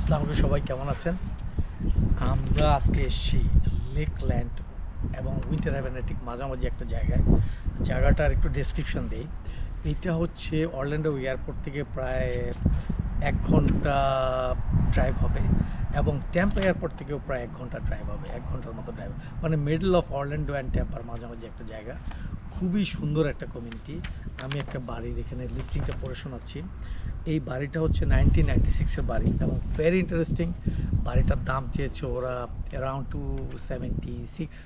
আসসালামু আলাইকুম, সবাই কেমন আছেন? আমরা আজকে এসেছি লেক ল্যান্ড এবং উইন্টার হ্যাভেনের ঠিক মাঝামাঝি একটা জায়গায়। জায়গাটার একটু ডেসক্রিপশন দিই। এটা হচ্ছে অরল্যান্ডো এয়ারপোর্ট থেকে প্রায় এক ঘণ্টা ড্রাইভ হবে এবং ট্যাম্পা এয়ারপোর্ট থেকেও প্রায় এক ঘণ্টা ড্রাইভ হবে, এক ঘণ্টার মতো ড্রাইভ মানে মিডল অফ অরল্যান্ডো অ্যান্ড ট্যাম্পার মাঝামাঝি একটা জায়গা। খুবই সুন্দর একটা কমিউনিটি আমি একটা বাড়ির এখানে লিস্টিংটা পড়ে শোনাচ্ছি। এই বাড়িটা হচ্ছে নাইনটিন নাইনটি সিক্সের বাড়ি এবং ভেরি ইন্টারেস্টিং বাড়িটার দাম চেয়েছে ওরা around two seventy six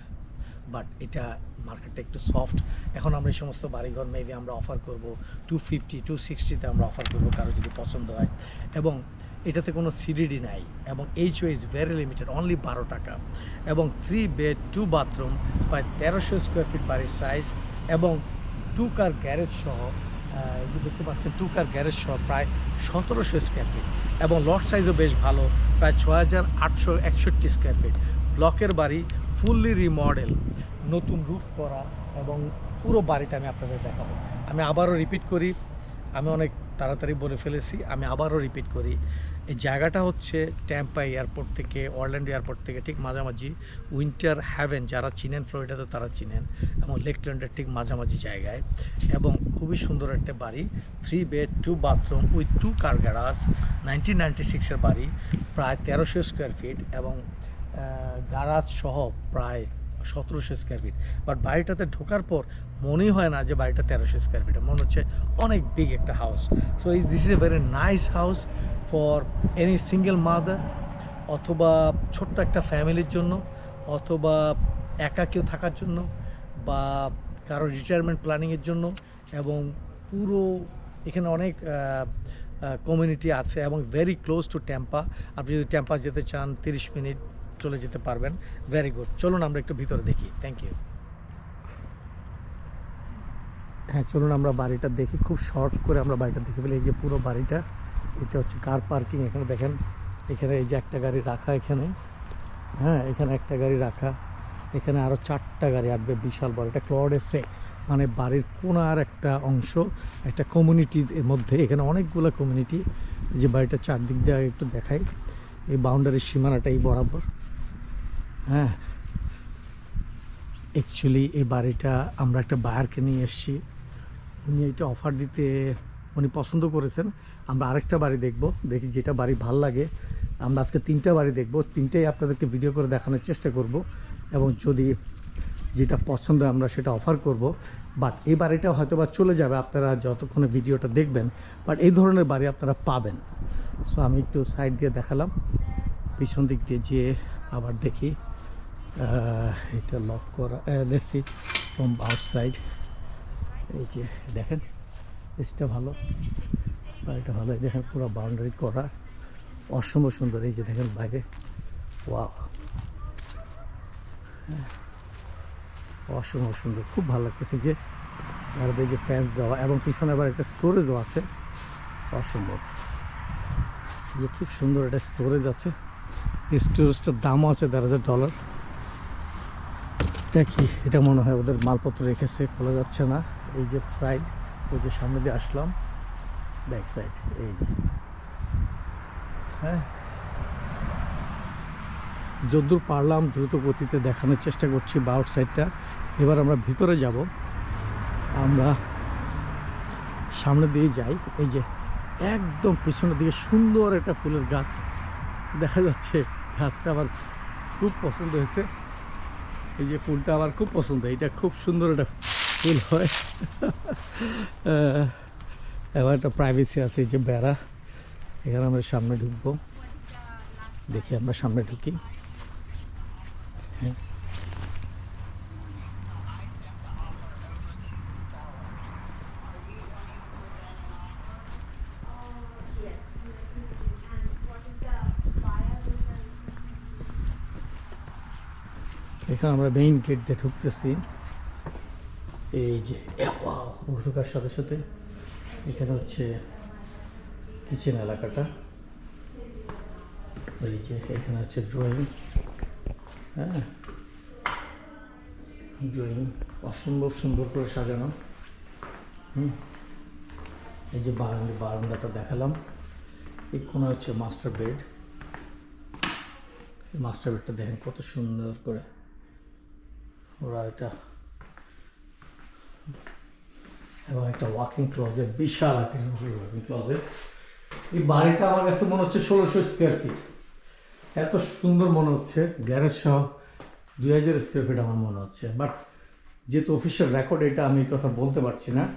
but এটা মার্কেটটা একটু সফট এখন আমরা এই সমস্ত বাড়িঘর মেবি আমরা অফার করব টু ফিফটি টু সিক্সটিতে আমরা অফার করব কারও যদি পছন্দ হয়। এবং এটাতে কোনো সিডিডি নাই এবং H is very limited only বারো টাকা। এবং থ্রি বেড টু বাথরুম প্রায় তেরোশো স্কোয়ার ফিট বাড়ির সাইজ এবং টু কার গ্যারেজ সহ যে দেখতে পাচ্ছেন টু কার গ্যারেজ সহ প্রায় সতেরোশো স্কোয়ার ফিট এবং লট সাইজও বেশ ভালো, প্রায় ছ হাজার আটশো একষট্টি স্কোয়ার ফিট ব্লকের বাড়ি ফুললি রিমডেল, নতুন রুফ করা এবং পুরো বাড়িটা আমি আপনাদের দেখাবো। আমি আবারও রিপিট করি, আমি অনেক তাড়াতাড়ি বলে ফেলেছি, আমি আবারও রিপিট করি। এই জায়গাটা হচ্ছে ট্যাম্পা এয়ারপোর্ট থেকে অরল্যান্ডো এয়ারপোর্ট থেকে ঠিক মাঝামাঝি উইন্টার হ্যাভেন যারা চিনেন ফ্লোরিডাতে তারা চিনেন, এবং লেকল্যান্ডের ঠিক মাঝামাঝি জায়গায়। এবং খুবই সুন্দর একটা বাড়ি three bed two bathroom with two car garage nineteen ninety সিক্সের বাড়ি, প্রায় তেরোশো স্কোয়ার ফিট এবং গ্যারাজ সহ প্রায় সতেরোশো স্কোয়ার ফিট বাট বাড়িটাতে ঢোকার পর মনেই হয় না যে বাড়িটা তেরোশো স্কোয়ার ফিট মনে হচ্ছে অনেক বিগ একটা হাউস সো এই this is a very nice house for any single mother অথবা ছোট্ট একটা ফ্যামিলির জন্য অথবা একা কেউ থাকার জন্য বা কারও রিটায়ারমেন্ট প্ল্যানিংয়ের জন্য এবং পুরো এখানে অনেক কমিউনিটি আছে এবং ভেরি ক্লোজ টু ট্যাম্পা আপনি যদি ট্যাম্পা যেতে চান, তিরিশ মিনিট চলে যেতে পারবেন। ভেরি গুড চলুন আমরা একটু ভিতরে দেখি। থ্যাংক ইউ হ্যাঁ চলুন আমরা বাড়িটা দেখি। খুব শর্ট করে আমরা বাড়িটা দেখে ফেলি এই যে পুরো বাড়িটা, এটা হচ্ছে কার পার্কিং এখানে দেখেন। এখানে এই যে একটা গাড়ি রাখা এখানে। হ্যাঁ এখানে একটা গাড়ি রাখা। এখানে আরও চারটা গাড়ি আসবে, বিশাল বড়। এটা ক্লড এসে মানে বাড়ির কোনার একটা অংশ, একটা কমিউনিটির মধ্যে। এখানে অনেকগুলো কমিউনিটি যে বাড়িটা চারদিক দিয়ে একটু দেখাই। এই বাউন্ডারির সীমানাটা এই বরাবর। হ্যাঁ। অ্যাকচুয়ালি এই বাড়িটা আমরা একটা বায়ারকে নিয়ে এসেছি। উনি এটা অফার দিতে উনি পছন্দ করেছেন। আমরা আরেকটা বাড়ি দেখব, দেখি যেটা বাড়ি ভালো লাগে। আমরা আজকে তিনটা বাড়ি দেখব, তিনটেই আপনাদেরকে ভিডিও করে দেখানোর চেষ্টা করব। এবং যদি যেটা পছন্দ আমরা সেটা অফার করব। বাট এই বাড়িটা হয়তো বা চলে যাবে আপনারা যতক্ষণে ভিডিওটা দেখবেন। বাট এই ধরনের বাড়ি আপনারা পাবেন। সো আমি একটু সাইড দিয়ে দেখালাম। পিছন দিক দিয়ে যেয়ে আবার দেখি। এটা লক করা লেটসি ফ্রম আউটসাইড এই যে দেখেন এসিটা ভালো বাড়িটা ভালো দেখেন পুরো বাউন্ডারি করা অসম্ভব সুন্দর এই যে দেখেন বাইরে ওয়াও হ্যাঁ, অসম্ভব সুন্দর খুব ভালো লাগতেছে যে এই যে ফ্যান্স দেওয়া এবং পিছনে আবার একটা স্টোরেজও আছে অসম্ভব যে খুব সুন্দর একটা স্টোরেজ আছে স্টোরেজটার দামও আছে দেড় হাজার ডলার এটা কি? এটা মনে হয় ওদের মালপত্র রেখেছে, খোলা যাচ্ছে না। এই যে সাইড ওই যে সামনে দিয়ে আসলাম ব্যাক সাইড এই যে। হ্যাঁ। যদ্দূর পারলাম, দ্রুত গতিতে দেখানোর চেষ্টা করছি বা আউট সাইডটা এবার আমরা ভিতরে যাব। আমরা সামনে দিয়ে যাই। এই যে একদম পিছনের দিকে সুন্দর একটা ফুলের গাছ দেখা যাচ্ছে। গাছটা আমার খুব পছন্দ হয়েছে। এই যে ফুলটা আমার খুব পছন্দ, এটা খুব সুন্দর একটা ফুল হয়। এবার একটা প্রাইভেসি আছে, এই যে বেড়া, এখানে আমরা সামনে ঢুকবো। দেখি আমরা সামনে ঢুকি। হ্যাঁ। এখানে আমরা মেইন গেট দিয়ে ঢুকতেছি। এই যে ঢোকার সাথে সাথে। এখানে হচ্ছে কিচেন এলাকাটা। এই যে, এখানে হচ্ছে ড্রয়িং হ্যাঁ? ড্রয়িং অসম্ভব সুন্দর করে সাজানো। হুম? এই যে বারান্দা, বারান্দাটা দেখালাম। এই কোনো হচ্ছে মাস্টার বেড মাস্টার বেডটা দেখেন কত সুন্দর করে। ওরা এটা এবং একটা ওয়াকিং ক্লোজেট বিশাল একটা ওয়াকিং ক্লোজেট এই বাড়িটা আমার কাছে মনে হচ্ছে ষোলোশো স্কোয়ার ফিট এত সুন্দর মনে হচ্ছে গ্যারেজ সহ দুই হাজার স্কোয়ার ফিট আমার মনে হচ্ছে। বাট যেহেতু অফিসিয়াল রেকর্ড এটা আমি কথা বলতে পারছি না।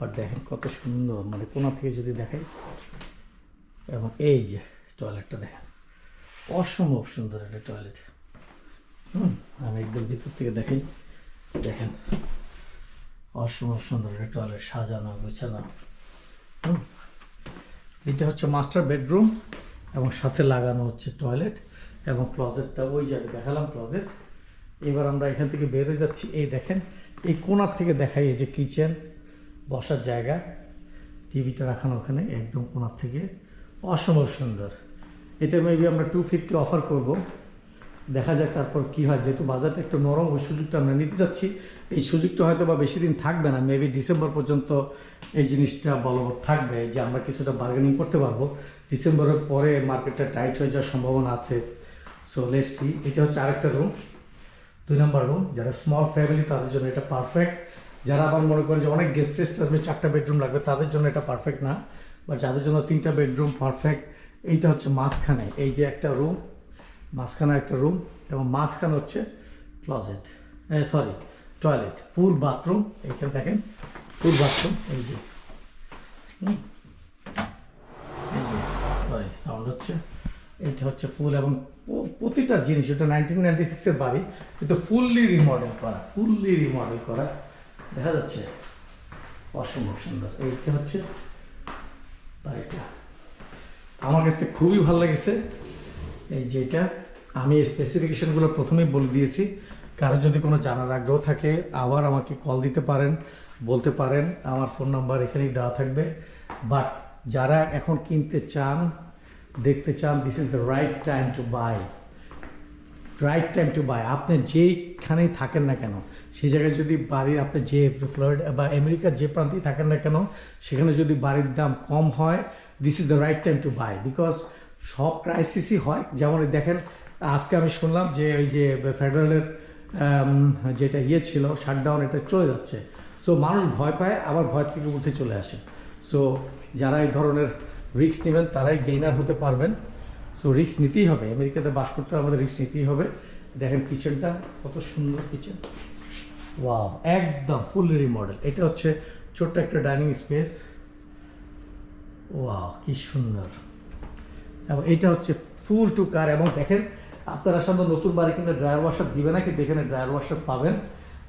বাট দেখেন কত সুন্দর মানে কোনা থেকে যদি দেখাই। এবং এই যে টয়লেটটা দেখেন, অসম্ভব সুন্দর একটা টয়লেট হুম, আমি একদম ভিতর থেকে দেখাই। দেখেন অসম্ভব সুন্দর টয়লেট সাজানো, গোছানো। হুম, এটা হচ্ছে মাস্টার বেডরুম এবং সাথে লাগানো হচ্ছে টয়লেট এবং ক্লজেটটা ওই জায়গায় দেখালাম ক্লজেট। এবার আমরা এখান থেকে বের হয়ে যাচ্ছি। এই দেখেন, এই কোণার থেকে দেখাই এই যে কিচেন বসার জায়গা। টিভিটা রাখানো ওখানে একদম কোণার থেকে। অসম্ভব সুন্দর। এটা মেবি আমরা টু ফিফটি অফার করব। দেখা যাক তারপর কি হয়। যেহেতু বাজারটা একটু নরম, ওই সুযোগটা আমরা নিতে চাচ্ছি এই সুযোগটা হয়তো বা বেশি দিন থাকবে না। মেবি ডিসেম্বর পর্যন্ত এই জিনিসটা বলবৎ থাকবে। যে আমরা কিছুটা বার্গেনিং করতে পারব। ডিসেম্বরের পরে মার্কেটটা টাইট হয়ে যাওয়ার সম্ভাবনা আছে। সো লেট সি এটা হচ্ছে আরেকটা রুম দুই নম্বর রুম যারা স্মল ফ্যামিলি তাদের জন্য এটা পারফেক্ট যারা আবার মনে করে যে অনেক গেস্ট টেস্ট আসবে, চারটা বেডরুম লাগবে, তাদের জন্য এটা পারফেক্ট না। বা যাদের জন্য তিনটা বেডরুম পারফেক্ট এইটা হচ্ছে মাঝখানে। এই যে একটা রুম মাঝখানে একটা রুম এবং মাঝখানে হচ্ছে closet sorry toilet full bathroom এইখানে দেখেন ফুল বাথরুম এই যে। এই যে সরি সাউন্ড হচ্ছে। এইটা হচ্ছে ফুল এবং প্রতিটা জিনিস, এটা নাইনটিন নাইনটি সিক্সের বাড়ি, কিন্তু ফুললি রিমডেল করা ফুললি রিমডেল করা, দেখা যাচ্ছে। অসম্ভব সুন্দর এইটা হচ্ছে বাড়িটা। আমার কাছে খুবই ভালো লেগেছে। এই যে এটা। আমি স্পেসিফিকেশনগুলো প্রথমেই বলে দিয়েছি। কারও যদি কোনো জানার আগ্রহ থাকে, আবার আমাকে কল দিতে পারেন, বলতে পারেন, আমার ফোন নাম্বার এখানেই দেওয়া থাকবে। বাট যারা এখন কিনতে চান, দেখতে চান this is the right time to buy right time to buy আপনি যেইখানেই থাকেন না কেন, সেই জায়গায় যদি বাড়ির, আপনি যে ফ্লোরিডা বা আমেরিকার যে প্রান্তেই থাকেন না কেন, সেখানে যদি বাড়ির দাম কম হয় this is the right time to buy because সব ক্রাইসিসই হয়, যেমন দেখেন আজকে আমি শুনলাম যে ওই যে ফেডারেলের যেটা ইয়ে ছিল, শাটডাউন, এটা চলে যাচ্ছে। সো মানুষ ভয় পায়, আবার ভয় থেকে উঠে চলে আসে। সো যারা এই ধরনের রিস্ক নেবেন, তারাই গেইনার হতে পারবেন। সো রিস্ক নিতেই হবে। আমেরিকাতে বাস করতে আমাদের রিক্স নিতেই হবে। দেখেন কিচেনটা, কত সুন্দর কিচেন। ওয়াও একদম ফুললি রিমডেল। এটা হচ্ছে ছোট্ট একটা ডাইনিং স্পেস। ওয়াও কি সুন্দর। এবং এটা হচ্ছে ফুল টু কার। এবং দেখেন আপনারা সামনে নতুন বাড়ি কিনে ড্রায়ার ওয়াশার দিবে না কিন্তু এখানে ড্রায়ার ওয়াশার পাবেন।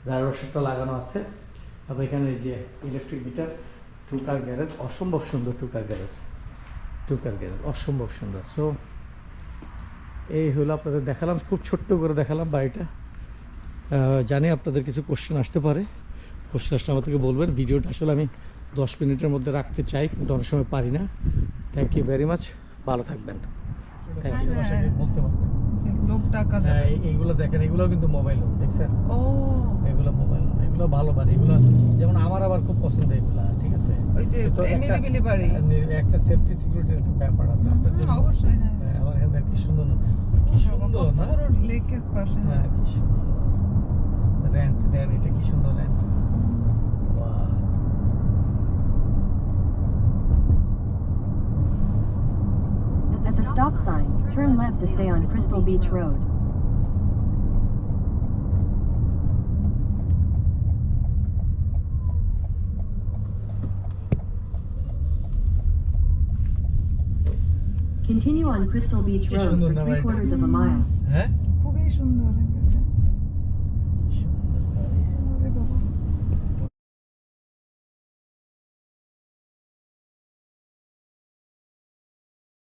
ড্রায়ার ওয়াশারটা লাগানো আছে। এবং এখানে যে ইলেকট্রিক মিটার টুকার গ্যারেজ অসম্ভব সুন্দর টুকার গ্যারেজ টুকার গ্যারেজ অসম্ভব সুন্দর। সো এই হলো আপনাদের দেখালাম, খুব ছোট্ট করে দেখালাম বাড়িটা। জানি আপনাদের কিছু কোশ্চেন আসতে পারে। কোশ্চেন আসলে আমাদেরকে বলবেন। ভিডিওটা আসলে আমি দশ মিনিটের মধ্যে রাখতে চাই, কিন্তু অনেক সময় পারি না। থ্যাংক ইউ ভেরি মাচ ভালো থাকবেন। থ্যাংক ইউ বলতে পারবেন লোক টাকা দেয়। হ্যাঁ, এইগুলো দেখেন এগুলো কিন্তু মোবাইল দেখছেন? ও। এগুলো মোবাইল এগুলো ভালো বাড়ি এগুলো যেমন আমার আবার খুব পছন্দ এগুলা ঠিক আছে? ওই যে নিরিবিলি বাড়ি একটা সেফটি সিকিউরিটির একটা ব্যাপার আছে আপনার হুম, জন্য। অবশ্যই হ্যাঁ। হ্যাঁ, আমার এখানে কি সুন্দর না? কি সুন্দর না? লেকের পাশে হ্যাঁ। কি সুন্দর। র্যান্ট দেন এটা কি সুন্দর র্যান্ট stop sign, turn left to stay on Crystal Beach Road. Continue on Crystal Beach Qué Road সুন্দর for না three বাড়িটা? quarters of a mile. হ্যাঁ খুবই সুন্দর